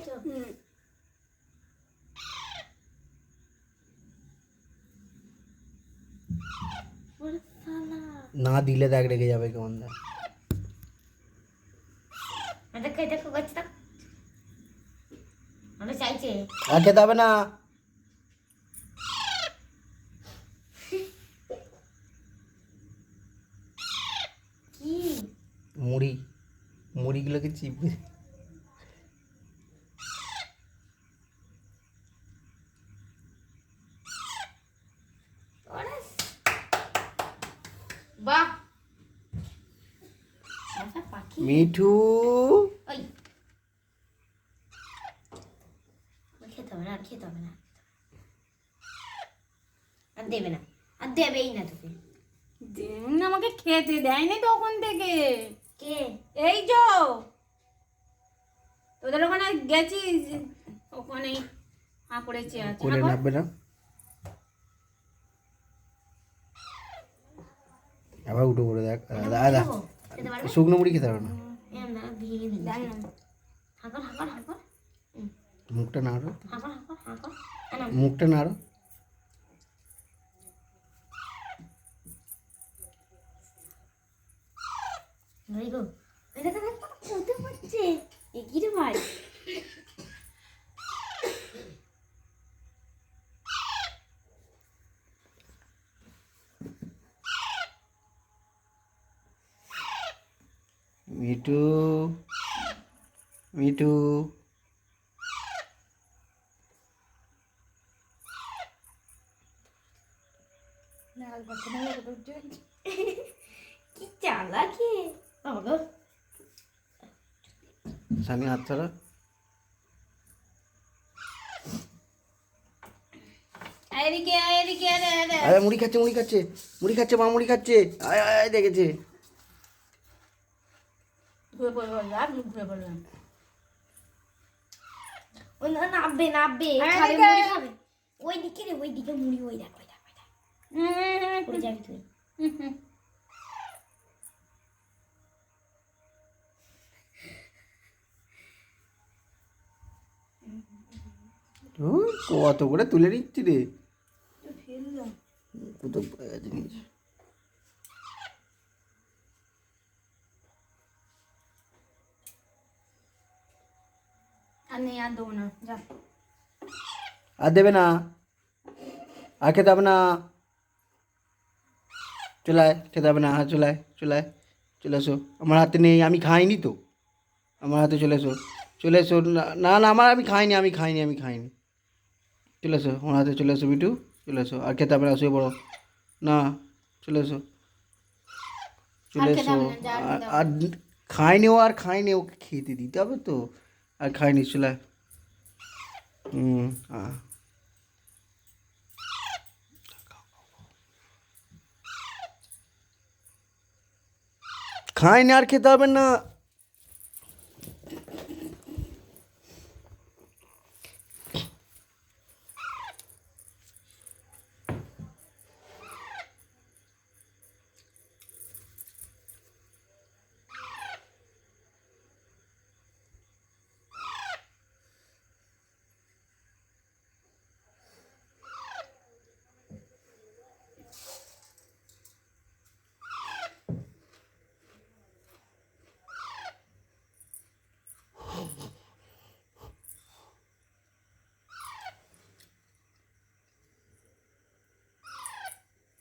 হুম। না দিলে দেখ রেগে যাবে কেমন খেতে হবে না। মুড়ি। মুড়িগুলোকে চিপে মিঠু। ওই। ওই খেতে হবে না আর খেতে হবে না। আর দেবে না। আর দেবেই না তোকে। আমাকে খেতে দেয়নি তখন থেকে। কে? এই যো। তোদের ওখানে গেছি ওখানেই হাঁ করে আছে। কোলে হাঁ না? আবার উঠে পড়ে দেখ। খাব? খেতে পারবে? শুকনো মুড়ি খেতে পারবে না? মুখটা নাড়ো। মুখটা নাড়ো। ভাই গো। এটা তো দেখো হচ্ছে। এ কি রে ভাই? মিঠু মিঠু কি চালাকি? বাবা গো সানি হাত ছাড়া। আরে মুড়ি খাচ্ছে মুড়ি খাচ্ছে। মুড়ি খাচ্ছে মা মুড়ি খাচ্ছে। আয় আয় দেখেছে। ঘুরে পড়বে আর মুখ ঘুরে ওই না নাববে নাববে খাবে মুড়ি খাবে। ওই দিকে রে ওই দিকে মুড়ি ওই দেখ ওই দেখ ওই দেখ। পড়ে যাবি তুই হুম, হুম। ও, কত করে তুলে নিচ্ছি রে। ফেললাম। কত জিনিস। নেই আর দেবো না যা আর দেবে না আর খেতে হবে না চলে খেতে হবে না আর চলে আয় চলে এসো আমার হাতে নেই আমি খাইনি তো আমার হাতে চলে এসো চলে এসো না- না আমার আমি খাইনি আমি খাইনি আমি খাইনি চলে এসো আমার হাতে চলে এসো বিটু চলে এসো আর খেতে হবে না শুয়ে পড়ো না চলে এসো চলে এসো আর খাইনি ও আর খাইনি ওকে খেতে দিতে হবে তো আর খাইনি চলে আয়। হুম। খাই না আর খেতে হবে না।